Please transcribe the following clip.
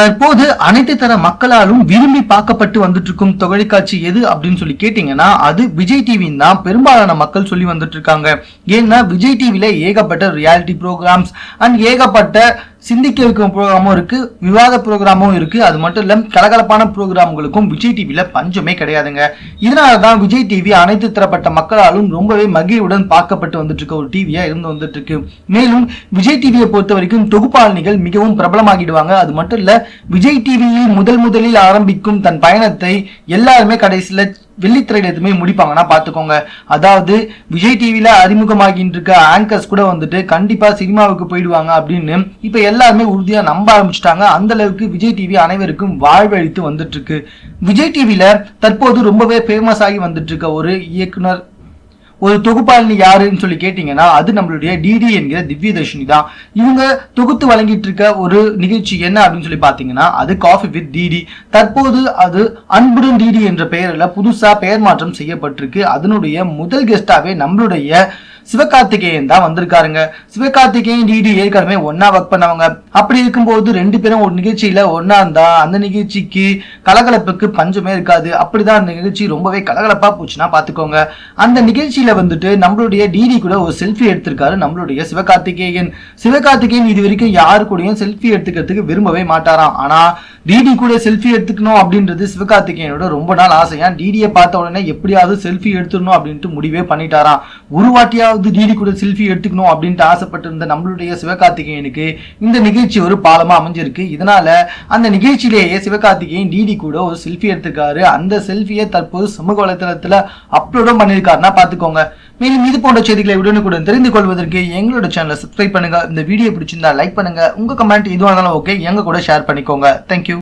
தற்போது அனைத்து தர மக்களாலும் விரும்பி பார்க்கப்பட்டு வந்துட்டு இருக்கும் தொலைக்காட்சி எது அப்படின்னு சொல்லி கேட்டீங்கன்னா அது விஜய் டிவின்னு தான். பெரும்பாலான மக்கள் சொல்லி வந்துட்டு இருக்காங்க ஏன்னா விஜய் டிவியில ஏகப்பட்ட ரியாலிட்டி ப்ரோக்ராம்ஸ் அண்ட் ஏகப்பட்ட சிந்திக்க வைக்கும் ப்ரோக்ராமும் இருக்கு விவாத ப்ரோக்ராமும் இருக்கு. அது மட்டும் இல்லை கலகலப்பான ப்ரோக்ராம்களுக்கும் விஜய் டிவியில் பஞ்சமே கிடையாதுங்க. இதனால தான் விஜய் டிவி அனைத்து தரப்பட்ட மக்களாலும் ரொம்பவே மகிழ்வுடன் பார்க்கப்பட்டு வந்துட்டு இருக்க ஒரு டிவியா இருந்து வந்துட்டு இருக்கு மேலும் விஜய் டிவியை பொறுத்த வரைக்கும் தொகுப்பாளினிகள் மிகவும் பிரபலமாகிடுவாங்க. அது மட்டும் இல்ல விஜய் டிவியில் முதல் முதலில் ஆரம்பிக்கும் தன் பயணத்தை எல்லாருமே கடைசியில் வெள்ளித்திரையில எதுவுமே முடிப்பாங்கன்னா பாத்துக்கோங்க அதாவது விஜய் டிவில அறிமுகமாகின்னு இருக்க ஆங்கர்ஸ் கூட வந்துட்டு கண்டிப்பா சினிமாவுக்கு போயிடுவாங்க அப்படின்னு இப்ப எல்லாருமே உறுதியா நம்ப ஆரம்பிச்சிட்டாங்க. அந்த அளவுக்கு விஜய் டிவி அனைவருக்கும் வாழ்வழித்து வந்துட்டு இருக்கு விஜய் டிவில தற்போது ரொம்பவே ஃபேமஸ் ஆகி வந்துட்டு இருக்க ஒரு இயக்குனர் ஒரு தொகுப்பாளினி யாருன்னு சொல்லி கேட்டீங்கன்னா அது நம்மளுடைய டிடி என்கிற திவ்யதர்ஷினி தான். இவங்க தொகுத்து வழங்கிட்டு இருக்க ஒரு நிகழ்ச்சி என்ன அப்படின்னு சொல்லி பார்த்தீங்கன்னா அது காஃபி வித் டிடி தற்போது அது அன்புடன் டிடி என்ற பெயரில் புதுசாக பெயர் மாற்றம் செய்யப்பட்டிருக்கு. அதனுடைய முதல் கெஸ்டாகவே நம்மளுடைய சிவகார்த்திகேயன் தான் வந்திருக்காருங்க. சிவகார்த்திகேயன் டிடி ஏற்கனவே ஒன்னா ஒர்க் பண்ணவங்க. அப்படி இருக்கும்போது ரெண்டு பேரும் ஒரு நிகழ்ச்சியில ஒன்னா இருந்தா அந்த நிகழ்ச்சிக்கு கலகலப்புக்கு பஞ்சமே இருக்காது. அப்படிதான் அந்த நிகழ்ச்சி ரொம்பவே கலகலப்பா போச்சுன்னா பாத்துக்கோங்க. அந்த நிகழ்ச்சியில வந்துட்டு நம்மளுடைய டிடி கூட ஒரு செல்ஃபி எடுத்திருக்காரு நம்மளுடைய சிவகார்த்திகேயன். சிவகார்த்திகேயன் இது வரைக்கும் யாரு கூடயும் செல்ஃபி எடுத்துக்கிறதுக்கு விரும்பவே மாட்டாராம். ஆனா டிடி கூட செல்ஃபி எடுத்துக்கணும் அப்படின்றது சிவகார்த்திகேயனோட ரொம்ப நாள் ஆசையா டிடியை பார்த்த உடனே எப்படியாவது செல்ஃபி எடுத்துடணும் அப்படின்ட்டு முடிவே பண்ணிட்டாராம். ஒரு வாட்டியாவது டிடி கூட செல்ஃபி எடுத்துக்கணும் அப்படின்ட்டு ஆசைப்பட்டிருந்த நம்மளுடைய சிவகார்த்திகேயனுக்கு இந்த நிகழ்ச்சி ஒரு பாலமா அமைஞ்சிருக்கு. இதனால அந்த நிகழ்ச்சியிலேயே சிவகார்த்திகேயன் டிடி கூட ஒரு செல்ஃபி எடுத்திருக்காரு. அந்த செல்ஃபியை தற்போது சமூக வலைதளத்துல அப்லோடும் பண்ணியிருக்காருன்னா பாத்துக்கோங்க மேலும் இது போன்ற செய்திகளை உடனுக்குடன் தெரிந்து கொள்வதற்கு எங்களோட சேனலை சப்ஸ்கிரைப் பண்ணுங்க. இந்த வீடியோ பிடிச்சிருந்தா லைக் பண்ணுங்க. உங்க கமெண்ட் எதுவாக இருந்தாலும் ஓகே எங்க கூட ஷேர் பண்ணிக்கோங்க. தேங்க்யூ